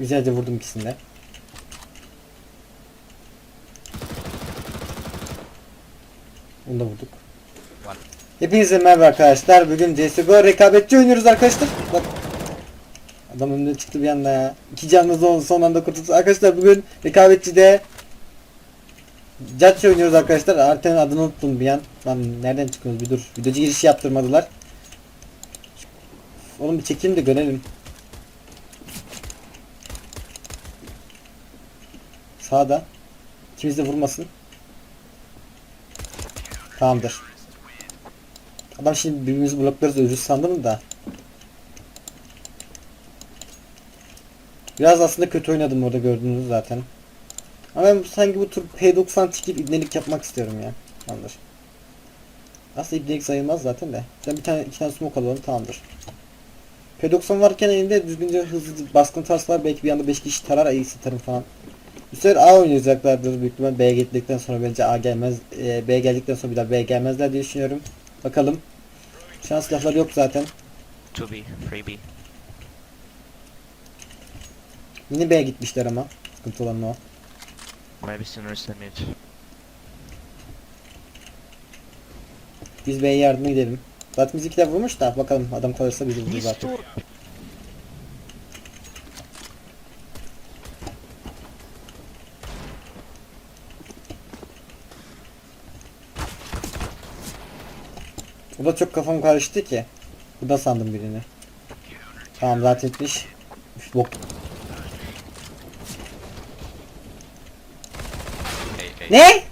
Güzelce vurdum ikisini de. Bunu da vurduk. Var. Hepinize merhaba arkadaşlar. Bugün CSGO rekabetçi oynuyoruz arkadaşlar. Bak. Adam önüne çıktı bir anda ya. İki canlı son, son anda kurtuldu. Arkadaşlar bugün rekabetçide Judge oynuyoruz arkadaşlar. Arten'in adını unuttum bir an. Lan nereden çıkıyoruz bir dur. Videocu girişi yaptırmadılar. Oğlum bir çekelim de görelim. Sağda. İkimiz de vurmasın. Tamamdır. Adam şimdi birbirimizi bloklarız ölürüz sandım da. Biraz aslında kötü oynadım orada gördünüz zaten. Ama ben sanki bu tur P90 çekip ibnelik yapmak istiyorum ya. Tamamdır. Aslında ibnelik sayılmaz zaten de. Sen bir tane iki tane smoke alalım tamamdır. P90 varken elinde düzgünce hızlı baskın tarzlar belki bir anda 5 kişi tarar ayı satarım falan. Bu sefer A oynayacaklardır büyük ihtimal B'ye geldikten sonra bence A gelmez. E, B geldikten sonra bir daha B gelmezler diye düşünüyorum. Bakalım. Şu an silahlar yok zaten. 2B, 3B. Yine B'ye gitmişler ama. Sıkıntı olan o. Maybe Sinners than mid. Biz B'ye yardıma gidelim. Zaten bizimkiler vurmuş da bakalım adam kalırsa bizi vurur zaten. Bu da çok kafam karıştı ki. Bu da sandım birini. Tamam zaten etmiş. Bok. Ne?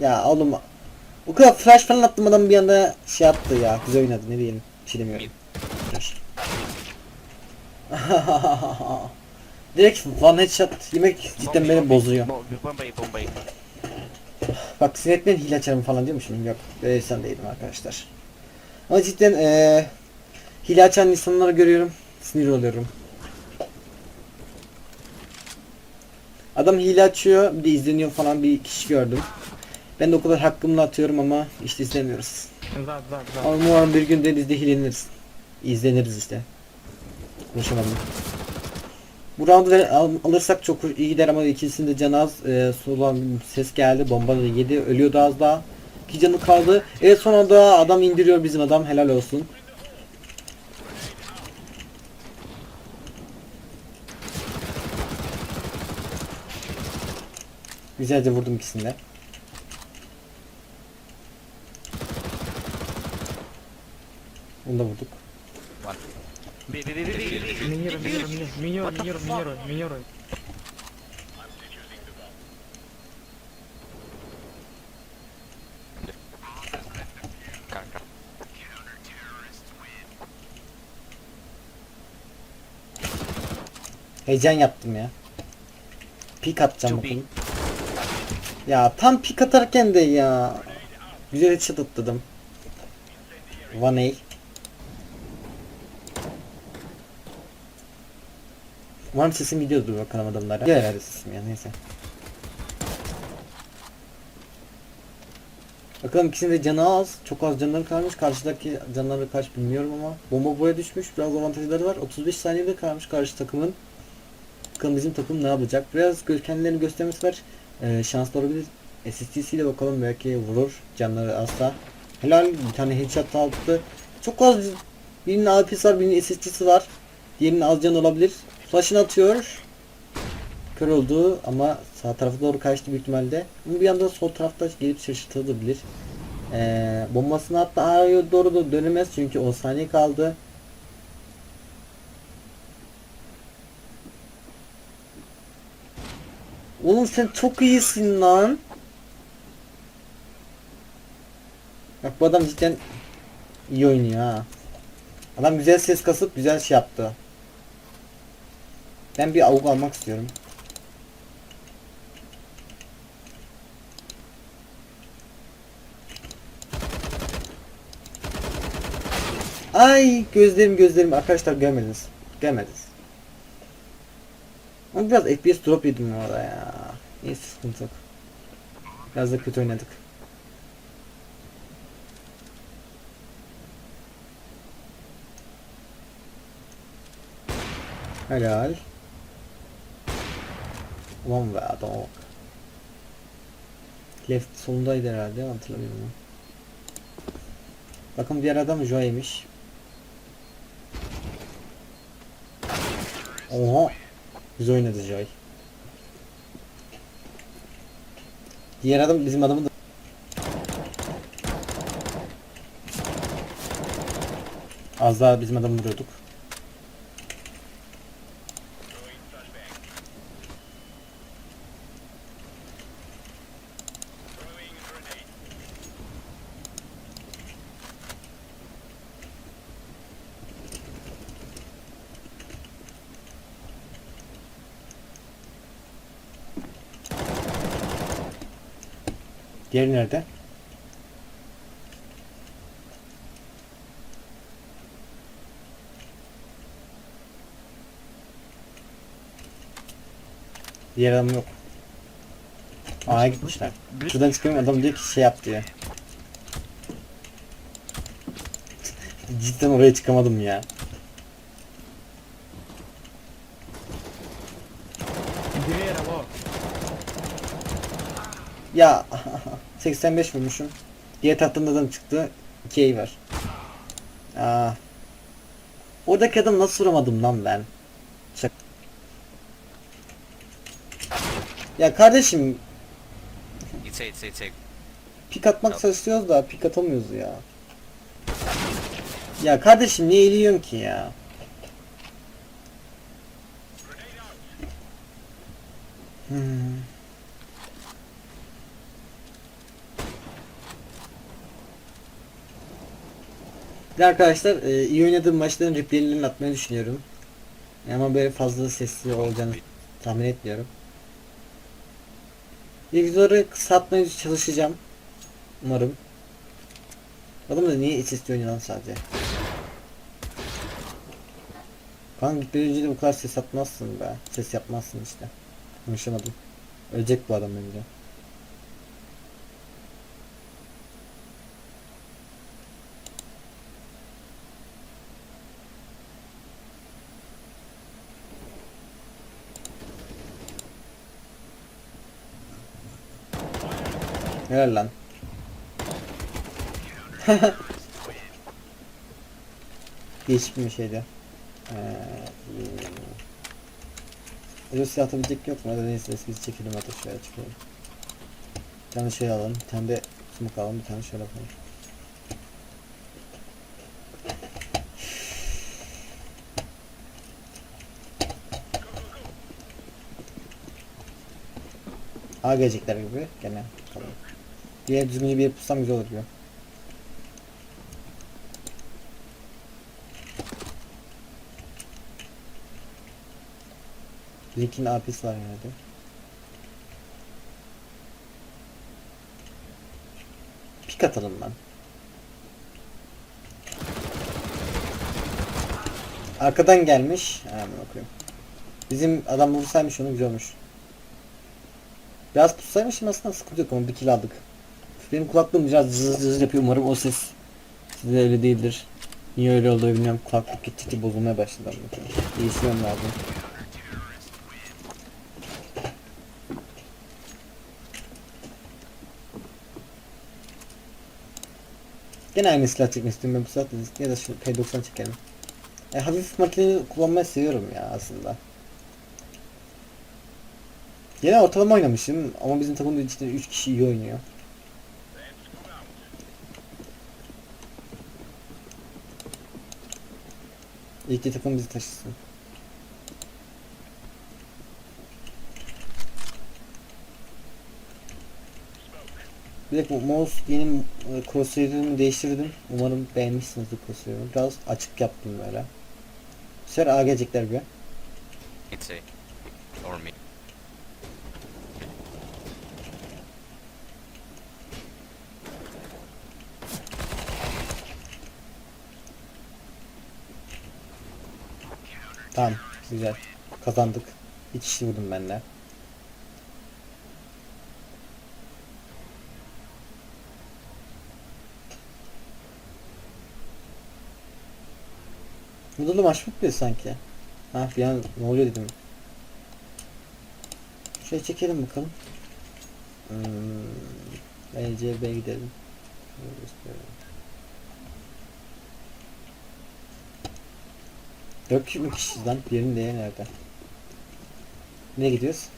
Ya oğlum o kadar flash falan attım bir anda şey yaptı ya. Güzel oynadı ne diyeyim. Bir şey demiyorum. Direkt one headshot yemek cidden beni bozuyor. Bak sinetmen hile açarım falan diyormuşum. Yok böyle insan değilim arkadaşlar. Ama cidden ee, hile açan insanları görüyorum. Sinir oluyorum. Adam hile açıyor. Bir de izleniyor falan bir kişi gördüm. Ben de o kadar hakkımla atıyorum ama işte izlemiyoruz. Zat. Ama umarım bir gün denizde hileniriz. İzleniriz işte. Konuşamadım. Bu roundu ver, al, alırsak çok iyi gider ama ikincisinde can az. E, ee, ses geldi. Bomba da yedi. Ölüyordu az daha. İki canı kaldı. Evet son anda adam indiriyor bizim adam. Helal olsun. Güzelce vurdum ikisini de. Bunu da vurduk. One. B, B, B, B, B, B, Heyecan yaptım ya. Pik atacağım bakalım. Ya tam pik atarken de ya. Güzel headshot atladım. One A. Umarım sesim gidiyordur bakalım adamlara. Gidiyor herhalde sesim ya neyse. Bakalım ikisinin de canı az. Çok az canları kalmış. Karşıdaki canları kaç bilmiyorum ama. Bomba boya düşmüş. Biraz avantajları var. 35 saniyede kalmış karşı takımın. Bakalım bizim takım ne yapacak. Biraz kendilerini göstermesi var. Ee, şanslı olabilir. SST'siyle bakalım belki vurur. Canları asla. Helal bir tane headshot aldı. Çok az birinin AP'si var birinin SST'si var. Diğerinin az can olabilir. Flash'ını atıyor. Kör oldu ama sağ tarafa doğru kaçtı büyük ihtimalle. Ama bir anda sol tarafta gelip şaşırtılabilir. Ee, bombasını attı. A'ya doğru da dönemez çünkü 10 saniye kaldı. Oğlum sen çok iyisin lan. Bak bu adam cidden iyi oynuyor ha. Adam güzel ses kasıp güzel şey yaptı. Ben bir avuk almak istiyorum. Ay gözlerim gözlerim arkadaşlar görmediniz. Görmediniz. Ama biraz FPS drop yedim orada ya. Neyse sıkıntı yok. Biraz da kötü oynadık. Helal. Aman be adama bak. Left solundaydı herhalde hatırlamıyorum ama. Bakın diğer adam Joe'ymiş. Oha. Güzel oynadı Joy. Diğer adam bizim adamı da Az daha bizim adamı vuruyorduk. Diğeri nerede? Diğer adam yok. A'ya gitmişler. Şuradan çıkıyorum adam diyor ki şey yap diyor. Cidden oraya çıkamadım ya. Ya 85 vurmuşum. Diğer taraftan da adam çıktı. 2 A var. Aa. Oradaki adam nasıl vuramadım lan ben? Şak ya kardeşim It's A, it's A, it's A. pik atmak istiyoruz da pik atamıyoruz ya. Ya kardeşim niye eğiliyorsun ki ya? Hmm. Bir de arkadaşlar e, iyi oynadığım maçların replaylerini atmayı düşünüyorum. Ama böyle fazla sesli olacağını tahmin etmiyorum. Videoları kısaltmaya çalışacağım. Umarım. Adam da niye SSD oynuyor lan sadece? Kanka gitmeden önce de bu kadar ses atmazsın be. Ses yapmazsın işte. Konuşamadım. Ölecek bu adam bence. Helal lan. Değişik bir şeydi. Ee, silah atabilecek yok mu? Hadi neyse biz çekelim hadi şöyle çıkalım. Bir tane şey alalım. Bir tane de smoke alalım. Bir tane şöyle yapalım. A gelecekler gibi gene düzgünce bir yer tutsam güzel olur gibi. Link'in AP'si var herhalde. Pik atalım lan. Arkadan gelmiş. Hemen bakıyorum. Bizim adam vursaymış onu güzel. Biraz tutsaymışım aslında sıkıntı yok ama bir kill aldık. Benim kulaklığım biraz zız zız yapıyor umarım o ses size öyle değildir. Niye öyle oldu bilmiyorum kulaklık gittikçe bozulmaya başladı. Değiştirmem lazım. Gene aynı silah çekmek istiyorum ben bu saatte ya da şu P90 çekelim. E, hafif makineyi kullanmayı seviyorum ya aslında. Yine ortalama oynamışım ama bizim takımda içinde 3 kişi iyi oynuyor. İlk takım bizi taşısın. Bir dakika mouse yeni e, crosshair'ımı değiştirdim. Umarım beğenmişsinizdir crosshair'ımı. Biraz açık yaptım böyle. Bu sefer A gelecekler bir. It's Tamam güzel. Kazandık. Bir kişi vurdum ben de. Burada da maç bitmiyor sanki. Ha bir an ne oluyor dedim. Şöyle çekelim bakalım. Hmm, bence gidelim. Dört kişi mi kişiyiz lan? Diğerinin neye nerede? Nereye gidiyoruz?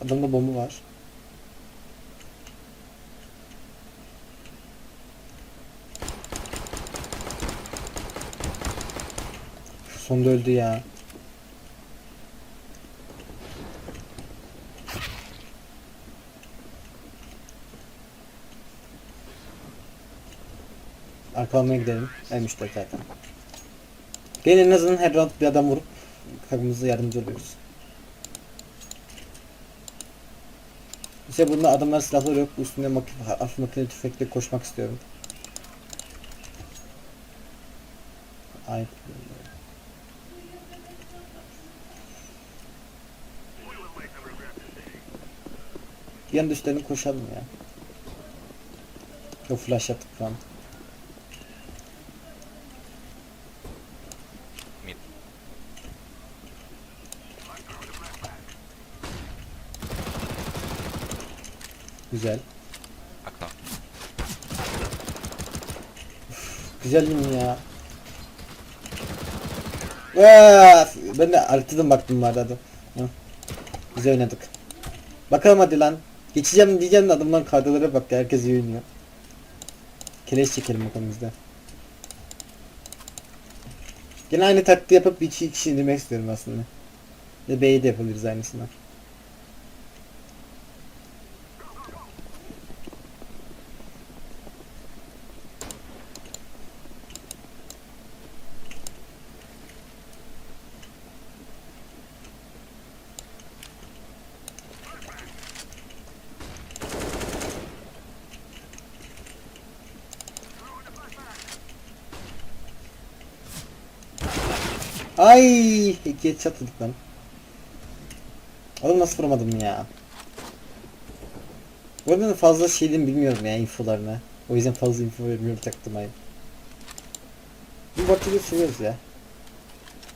Adamda bomba var. Sonda öldü ya. Arkalamaya gidelim. Ölmüşler zaten. Gene en azından her round bir adam vurup takımımıza yardımcı oluyoruz. İşte bunda adamlar silahları yok. Üstünde makine, hafif makine tüfekle koşmak istiyorum. Ay. Yanında üstlerine koşalım ya. Çok flash attık falan. Güzel. Akla. Güzel mi ya? Öf, ben de haritadan baktım vardı adam. Güzel oynadık. Bakalım hadi lan. Geçeceğim diyeceğim de adamların kadrolara bak herkes iyi oynuyor. Keleş çekelim bakalım bizde. Gene aynı taktiği yapıp bir iki kişi indirmek istiyorum aslında. Ve B'yi de yapabiliriz aynısını. Ay, ikiye çatladık lan. Oğlum nasıl vuramadım ya? Bu arada fazla şeyden bilmiyorum ya infolarını. O yüzden fazla info vermiyorum taktırmayı. Bu bakıyı seviyoruz ya.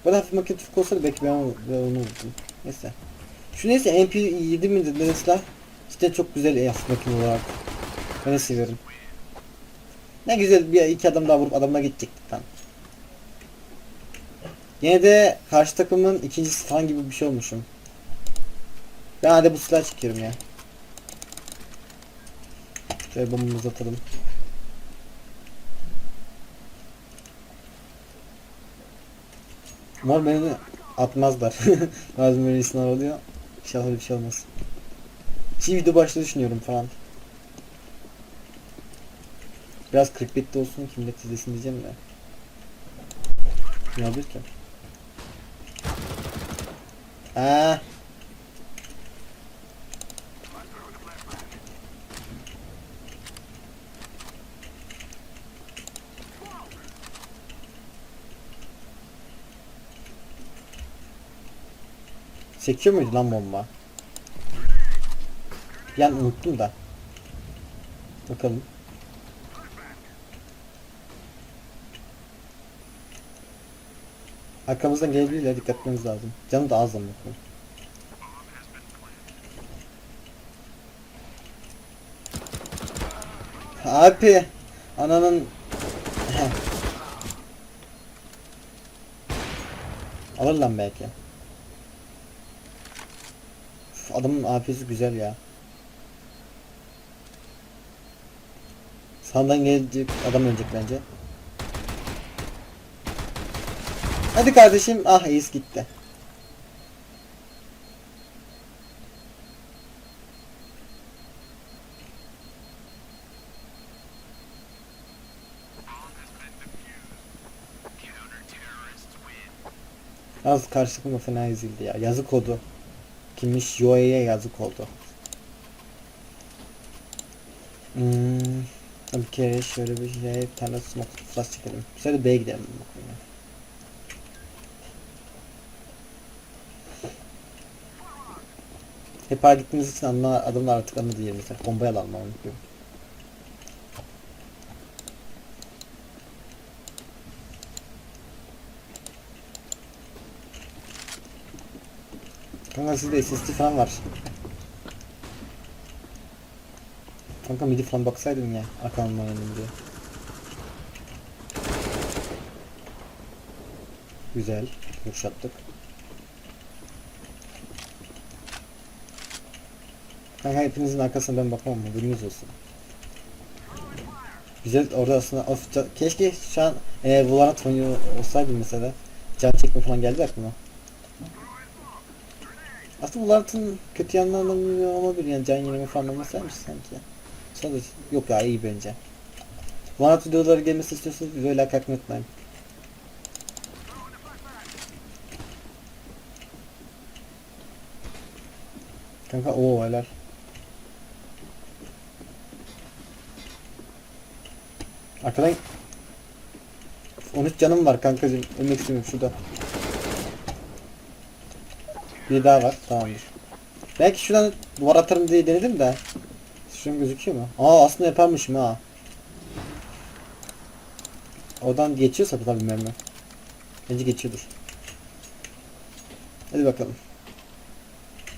Bu da hafif makine tüfek olsaydı belki ben onu, ben onu. Neyse. Şu neyse MP7 mi dediler silah? Cidden çok güzel e, makine olarak. Ben de seviyorum. Ne güzel bir iki adam daha vurup adamla gidecektik lan. Yine de karşı takımın ikincisi falan gibi bir şey olmuşum. Ben hadi bu silah çekiyorum ya. Şöyle bombamızı atalım. Umarım beni de atmazlar. Bazen böyle isnar oluyor. İnşallah bir şey olmaz. Çiğ video başta düşünüyorum falan. Biraz clickbait de olsun ki millet izlesin diyeceğim de. Ne yapıyor ki? Aa. Sekiyor muydu lan bomba? Yani unuttum da. Bakalım. Arkamızdan gelebilirler dikkat etmemiz lazım. Canı da az ama. Abi ananın. Alır lan belki. Üf, adamın AP'si güzel ya. Sağdan gelecek adam ölecek bence. Hadi kardeşim. Ah Ace gitti. Az karşı takım fena ezildi ya. Yazık oldu. Kimmiş? Joe'ye yazık oldu. Hmm, bir kere şöyle bir şey bir tane smoke flash çekelim. Şöyle B'ye gidelim. Hep gittiğimiz için anla, adamlar artık anladı yerimize. Bombayı alalım ama unutmayayım. Kanka sizde SSD falan var. Kanka midi falan baksaydın ya. Arkamdan oynayayım diye. Güzel. Yumuşattık. Kanka hepinizin arkasına ben bakamam mı? Bilginiz olsun. Güzel orada aslında of, keşke şu an eğer Valorant oynuyor olsaydı mesela can çekme falan geldi aklıma. Aslında Valorant'ın kötü yanlarından olabilir yani can yenileme falan olmasaymış sanki. Sadece yok ya iyi bence. Valorant videoları gelmesi istiyorsanız videoyu like atmayı unutmayın. Kanka o helal. Arkadan 13 canım var kankacığım. Ölmek istemiyorum şurada. Bir daha var. Tamamdır. Belki şuradan duvar atarım diye denedim de. Şu an gözüküyor mu? Aa aslında yaparmışım ha. Oradan geçiyorsa tabii mermi. Bence geçiyordur. Hadi bakalım.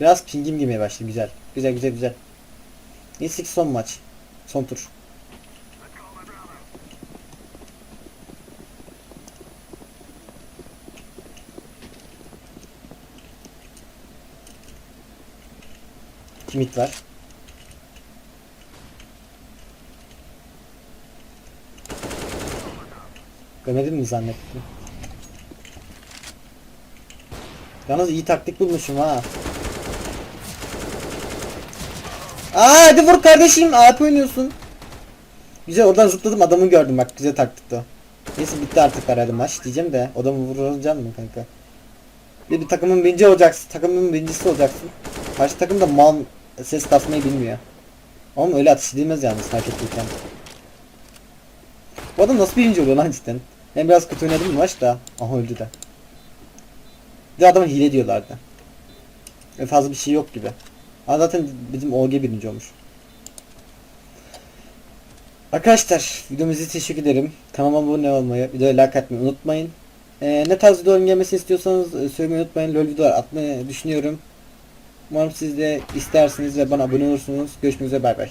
Biraz pingim girmeye başladı güzel. Güzel güzel güzel. İlk son maç. Son tur. Kimit var. Görmedin mi zannettim. Yalnız iyi taktik bulmuşum ha. Aa hadi vur kardeşim. AP oynuyorsun. Güzel oradan zıpladım adamı gördüm bak güzel taktikti. Neyse bitti artık herhalde maç diyeceğim de adamı vuracağım mı kanka? Bir, bir takımın birinci olacaksın. Takımın birincisi olacaksın. Karşı takım da mal ses kasmayı bilmiyor. Ama öyle atış edilmez yalnız hareketliyken. Bu adam nasıl birinci oluyor lan cidden? Ben biraz kötü oynadım maç da. Aha öldü de. Bir de adama hile diyorlardı. Ve fazla bir şey yok gibi. Ama zaten bizim OG birinci olmuş. Arkadaşlar videomuzu teşekkür ederim. Kanalıma abone olmayı, videoya like atmayı unutmayın. Ee, ne tarz videoların gelmesini istiyorsanız e, söylemeyi unutmayın. LoL videolar atmayı düşünüyorum. Umarım siz de istersiniz ve bana abone olursunuz. Görüşmek üzere bay bay.